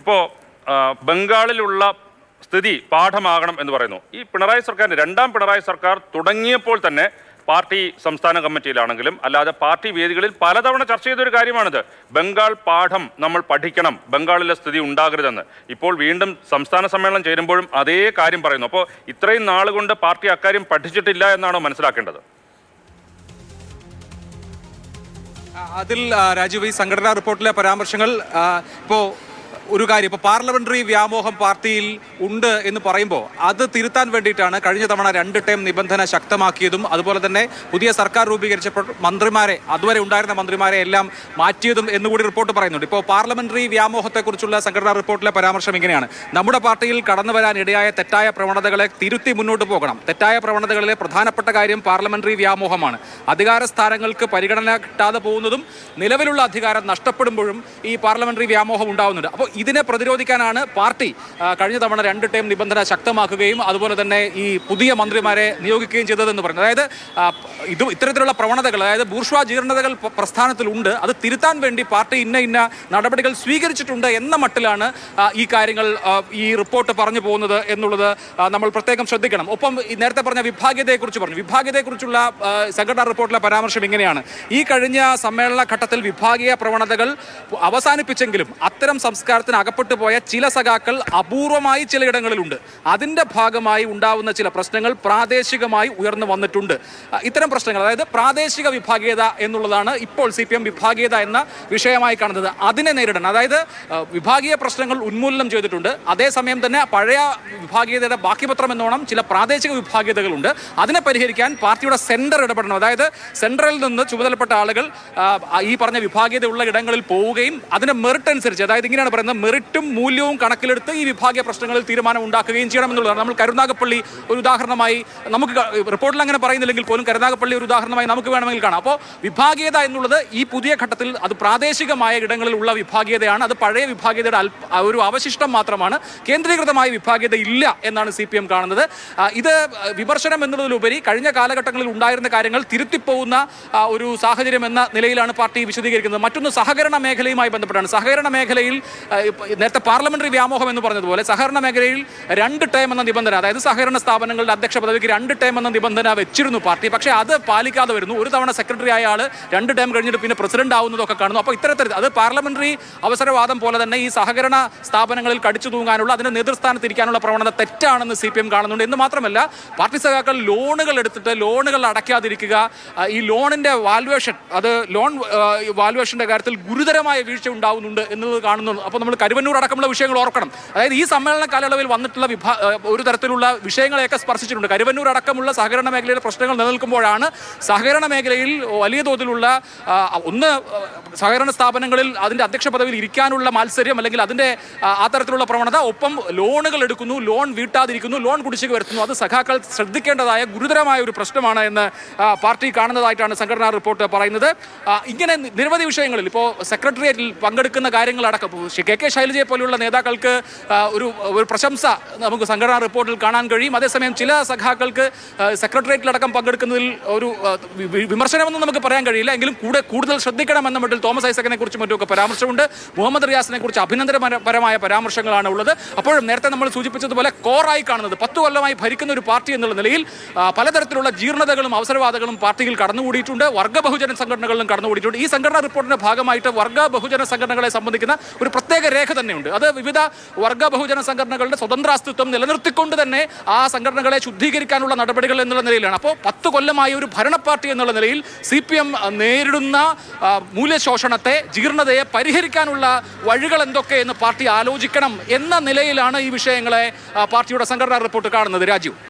ഇപ്പോൾ ബംഗാളിലുള്ള സ്ഥിതി പാഠമാകണം എന്ന് പറയുന്നു. ഈ പിണറായി സർക്കാരിന്റെ രണ്ടാം പിണറായി സർക്കാർ തുടങ്ങിയപ്പോൾ തന്നെ പാർട്ടി സംസ്ഥാന കമ്മിറ്റിയിലാണെങ്കിലും അല്ലാതെ പാർട്ടി വേദികളിൽ പലതവണ ചർച്ച ചെയ്തൊരു കാര്യമാണിത്. ബംഗാൾ പാഠം നമ്മൾ പഠിക്കണം ബംഗാളിലെ സ്ഥിതി ഉണ്ടാകരുതെന്ന്. ഇപ്പോൾ വീണ്ടും സംസ്ഥാന സമ്മേളനം ചേരുമ്പോഴും അതേ കാര്യം പറയുന്നു. അപ്പോൾ ഇത്രയും നാളുകൊണ്ട് പാർട്ടി അക്കാര്യം പഠിച്ചിട്ടില്ല എന്നാണോ മനസ്സിലാക്കേണ്ടത്? അതിൽ രാജീവ് ഈ സംഘടനാ റിപ്പോർട്ടിലെ പരാമർശങ്ങൾ ആ, ഇപ്പോ ഒരു കാര്യം ഇപ്പോൾ പാർലമെന്ററി വ്യാമോഹം പാർട്ടിയിൽ ഉണ്ട് എന്ന് പറയുമ്പോൾ അത് തിരുത്താൻ വേണ്ടിയിട്ടാണ് കഴിഞ്ഞ തവണ രണ്ട് ടൈം നിബന്ധന ശക്തമാക്കിയതും അതുപോലെ തന്നെ പുതിയ സർക്കാർ രൂപീകരിച്ചപ്പോൾ മന്ത്രിമാരെ അതുവരെ ഉണ്ടായിരുന്ന മന്ത്രിമാരെ എല്ലാം മാറ്റിയതും എന്നുകൂടി റിപ്പോർട്ട് പറയുന്നുണ്ട്. ഇപ്പോൾ പാർലമെന്ററി വ്യാമോഹത്തെക്കുറിച്ചുള്ള സംഘടനാ റിപ്പോർട്ടിലെ പരാമർശം ഇങ്ങനെയാണ്. നമ്മുടെ പാർട്ടിയിൽ കടന്നു വരാനിടയായ തെറ്റായ പ്രവണതകളെ തിരുത്തി മുന്നോട്ട് പോകണം. തെറ്റായ പ്രവണതകളിലെ പ്രധാനപ്പെട്ട കാര്യം പാർലമെന്ററി വ്യാമോഹമാണ്. അധികാര സ്ഥാനങ്ങൾക്ക് പരിഗണന കിട്ടാതെ പോകുന്നതും നിലവിലുള്ള അധികാരം നഷ്ടപ്പെടുമ്പോഴും ഈ പാർലമെന്ററി വ്യാമോഹം ഉണ്ടാവുന്നുണ്ട്. അപ്പോൾ ഇതിനെ പ്രതിരോധിക്കാനാണ് പാർട്ടി കഴിഞ്ഞ തവണ രണ്ട് ടൈം നിബന്ധന ശക്തമാക്കുകയും അതുപോലെ തന്നെ ഈ പുതിയ മന്ത്രിമാരെ നിയോഗിക്കുകയും ചെയ്തതെന്ന് പറഞ്ഞു. അതായത് ഇത് ഇത്തരത്തിലുള്ള പ്രവണതകൾ അതായത് ബൂർഷ്വാ ജീർണതകൾ പ്രസ്ഥാനത്തിലുണ്ട്. അത് തിരുത്താൻ വേണ്ടി പാർട്ടി ഇന്ന ഇന്ന നടപടികൾ സ്വീകരിച്ചിട്ടുണ്ട് എന്ന മട്ടിലാണ് ഈ കാര്യങ്ങൾ ഈ റിപ്പോർട്ട് പറഞ്ഞു പോകുന്നത് എന്നുള്ളത് നമ്മൾ പ്രത്യേകം ശ്രദ്ധിക്കണം. ഒപ്പം നേരത്തെ പറഞ്ഞ വിഭാഗീയതയെക്കുറിച്ച് പറഞ്ഞു. വിഭാഗീയതയെക്കുറിച്ചുള്ള സംഘടനാ റിപ്പോർട്ടിലെ പരാമർശം ഇങ്ങനെയാണ്. ഈ കഴിഞ്ഞ സമ്മേളന ഘട്ടത്തിൽ വിഭാഗീയ പ്രവണതകൾ അവസാനിപ്പിച്ചെങ്കിലും അത്തരം സംസ്കാരത്തിന് അകപ്പെട്ടു പോയ ചില സഖാക്കൾ അപൂർവമായി ചിലയിടങ്ങളിലുണ്ട്. അതിന്റെ ഭാഗമായി ഉണ്ടാവുന്ന ചില പ്രശ്നങ്ങൾ പ്രാദേശികമായി ഉയർന്നു വന്നിട്ടുണ്ട്. ഇത്തരം പ്രശ്നങ്ങൾ അതായത് പ്രാദേശിക വിഭാഗീയത എന്നുള്ളതാണ് ഇപ്പോൾ സി വിഭാഗീയത എന്ന വിഷയമായി കാണുന്നത്. അതിനെ നേരിടണം. അതായത് വിഭാഗീയ പ്രശ്നങ്ങൾ ഉന്മൂലനം ചെയ്തിട്ടുണ്ട്. അതേസമയം തന്നെ പഴയ വിഭാഗീയതയുടെ ബാക്കിപത്രം എന്നോണം ചില പ്രാദേശിക വിഭാഗീയതകളുണ്ട്. അതിനെ പരിഹരിക്കാൻ പാർട്ടിയുടെ സെന്റർ ഇടപെടണം. അതായത് സെൻട്രലിൽ നിന്ന് ചുമതലപ്പെട്ട ആളുകൾ ഈ പറഞ്ഞ വിഭാഗീയതയുള്ള ഇടങ്ങളിൽ പോവുകയും അതിന്റെ മെറിറ്റ് അനുസരിച്ച് അതായത് ഇങ്ങനെയാണ് പറയുന്നത് മെറിറ്റും മൂല്യവും കണക്കിലെടുത്ത് ഈ വിഭാഗീയ പ്രശ്നങ്ങളിൽ തീരുമാനം ഉണ്ടാക്കുകയും ചെയ്യണം നമ്മൾ കരുനാഗപ്പള്ളി ഒരു ഉദാഹരണമായി നമുക്ക് റിപ്പോർട്ടിൽ അങ്ങനെ പറയുന്നില്ലെങ്കിൽ പോലും കരുനാഗപ്പള്ളി ഒരു ഉദാഹരണമായി നമുക്ക് വേണമെങ്കിൽ കാണാം. അപ്പോൾ വിഭാഗീയത എന്നുള്ളത് ഈ പുതിയ ഘട്ടത്തിൽ അത് പ്രാദേശികമായ ഇടങ്ങളിലുള്ള വിഭാഗീയതയാണ്. അത് പഴയ വിഭാഗീയതയുടെ ഒരു അവശിഷ്ടം മാത്രമാണ്. കേന്ദ്രീകൃതമായ വിഭാഗീയത ഇല്ല എന്നാണ് സി പി എം കാണുന്നത് ഇത് വിമർശനം എന്നുള്ളതിലുപരി കഴിഞ്ഞ കാലഘട്ടങ്ങളിൽ ഉണ്ടായിരുന്ന കാര്യങ്ങൾ തിരുത്തിപ്പോകുന്ന ഒരു സാഹചര്യം എന്ന നിലയിലാണ് പാർട്ടി വിശദീകരിക്കുന്നത്. മറ്റൊന്ന് സഹകരണ മേഖലയുമായി ബന്ധപ്പെട്ടാണ്. സഹകരണ മേഖലയിൽ നേരത്തെ പാർലമെന്ററി വ്യാമോഹം എന്ന് പറഞ്ഞതുപോലെ സഹകരണ മേഖലയിൽ രണ്ട് ടൈം എന്ന നിബന്ധന അതായത് സഹകരണ സ്ഥാപനങ്ങളുടെ അധ്യക്ഷ പദവിക്ക് രണ്ട് ടൈം എന്ന നിബന്ധന വെച്ചിരുന്നു പാർട്ടി. പക്ഷേ അത് പാലിക്കാതെ വരുന്നു. ഒരു തവണ സെക്രട്ടറി ആയ ആൾ രണ്ട് ടൈം കഴിഞ്ഞിട്ട് പിന്നെ പ്രസിഡന്റ് ആവുന്നതൊക്കെ കാണുന്നു. അപ്പോൾ ഇത്തരത്തിൽ അത് പാർലമെന്ററി അവസരവാദം പോലെ തന്നെ ഈ സഹകരണ സ്ഥാപനങ്ങളിൽ കടിച്ചു തൂങ്ങാനുള്ള അതിന്റെ നേതൃസ്ഥാനത്ത് ഇരിക്കാനുള്ള പ്രവണത തെറ്റാണെന്ന് സി പി എം കാണുന്നുണ്ട്. എന്ന് മാത്രമല്ല പാർട്ടി സഖാക്കൾ ലോണുകൾ എടുത്തിട്ട് ലോണുകൾ അടയ്ക്കാതിരിക്കുക ഈ ലോണിന്റെ വാലുവേഷൻ അത് ലോൺ വാലുവേഷന്റെ കാര്യത്തിൽ ഗുരുതരമായ വീഴ്ച ഉണ്ടാവുന്നുണ്ട് എന്നത് കാണുന്നുണ്ട്. അപ്പോൾ നമ്മൾ കരുവന്നൂർ അടക്കമുള്ള വിഷയങ്ങൾ ഓർക്കണം. അതായത് ഈ സമ്മേളന കാലയളവിൽ വന്നിട്ടുള്ള വിഭാ ഒരു തരത്തിലുള്ള വിഷയങ്ങളെയൊക്കെ സ്പർശിച്ചിട്ടുണ്ട്. കരുവന്നൂർ അടക്കമുള്ള സഹകരണ മേഖലയിലെ പ്രശ്നങ്ങൾ നിലനിൽക്കുമ്പോഴാണ് സഹകരണ മേഖലയിൽ വലിയ തോതിലുള്ള ഒന്ന് സഹകരണ സ്ഥാപനങ്ങളിൽ അതിന്റെ അധ്യക്ഷ പദവിയിൽ ഇരിക്കാനുള്ള മാത്സര്യം അല്ലെങ്കിൽ അതിന്റെ ആ, തരത്തിലുള്ള പ്രവണത ഒപ്പം ലോണുകൾ എടുക്കുന്നു ലോൺ വീട്ടാതിരിക്കുന്നു ലോൺ കുടിശ്ശിക വരുത്തുന്നു. അത് സഖാക്കൾ ശ്രദ്ധിക്കേണ്ടതായ ഗുരുതരമായ ഒരു പ്രശ്നമാണ് എന്ന് പാർട്ടി കാണുന്നതായിട്ടാണ് സംഘടനാ റിപ്പോർട്ട് പറയുന്നത്. ഇങ്ങനെ നിരവധി വിഷയങ്ങളിൽ ഇപ്പോൾ സെക്രട്ടേറിയറ്റിൽ പങ്കെടുക്കുന്ന കാര്യങ്ങളടക്കം കെ കെ കെ ശൈലജയെ പോലെയുള്ള നേതാക്കൾക്ക് ഒരു ഒരു പ്രശംസ നമുക്ക് സംഘടനാ റിപ്പോർട്ടിൽ കാണാൻ കഴിയും. അതേസമയം ചില സഖാക്കൾക്ക് സെക്രട്ടേറിയറ്റിലടക്കം പങ്കെടുക്കുന്നതിൽ ഒരു വിമർശനമൊന്നും നമുക്ക് പറയാൻ കഴിയില്ല. എങ്കിലും കൂടെ കൂടുതൽ ശ്രദ്ധിക്കണമെന്ന മട്ടിൽ തോമസ് ഐസക്കിനെ കുറിച്ച് മറ്റുമൊക്കെ പരാമർശമുണ്ട്. മുഹമ്മദ് റിയാസിനെ കുറിച്ച് അഭിനന്ദനപരമായ പരാമർശങ്ങളാണ് ഉള്ളത്. അപ്പോഴും നേരത്തെ നമ്മൾ സൂചിപ്പിച്ചതുപോലെ കോറായി കാണുന്നത് പത്ത് കൊല്ലമായി ഭരിക്കുന്ന ഒരു പാർട്ടി എന്നുള്ള നിലയിൽ പലതരത്തിലുള്ള ജീർണതകളും അവസരവാദങ്ങളും പാർട്ടിയിൽ കടന്നുകൂടിയിട്ടുണ്ട്. വർഗ ബഹുജന സംഘടനകളിലും കടന്നുകൂടിയിട്ടുണ്ട്. ഈ സംഘടനാ റിപ്പോർട്ടിന്റെ ഭാഗമായിട്ട് വർഗ ബഹുജന സംഘടനകളെ സംബന്ധിക്കുന്ന ഒരു പ്രത്യേക രേഖ തന്നെയുണ്ട്. അത് വിവിധ വർഗ ബഹുജന സംഘടനകളുടെ സ്വതന്ത്ര അസ്തിത്വം നിലനിർത്തിക്കൊണ്ട് തന്നെ ആ സംഘടനകളെ ശുദ്ധീകരിക്കാനുള്ള നടപടികൾ എന്നുള്ള നിലയിലാണ്. അപ്പോൾ പത്ത് കൊല്ലമായി ഒരു ഭരണ പാർട്ടി എന്നുള്ള നിലയിൽ സി പി എം നേരിടുന്ന മൂല്യശോഷണത്തെ ജീർണതയെ പരിഹരിക്കാനുള്ള വഴികൾ എന്തൊക്കെ എന്ന് പാർട്ടി ആലോചിക്കണം എന്ന നിലയിലാണ് ഈ വിഷയങ്ങളെ പാർട്ടിയുടെ സംഘടനാ റിപ്പോർട്ട് കാണുന്നത്. രാജീവ്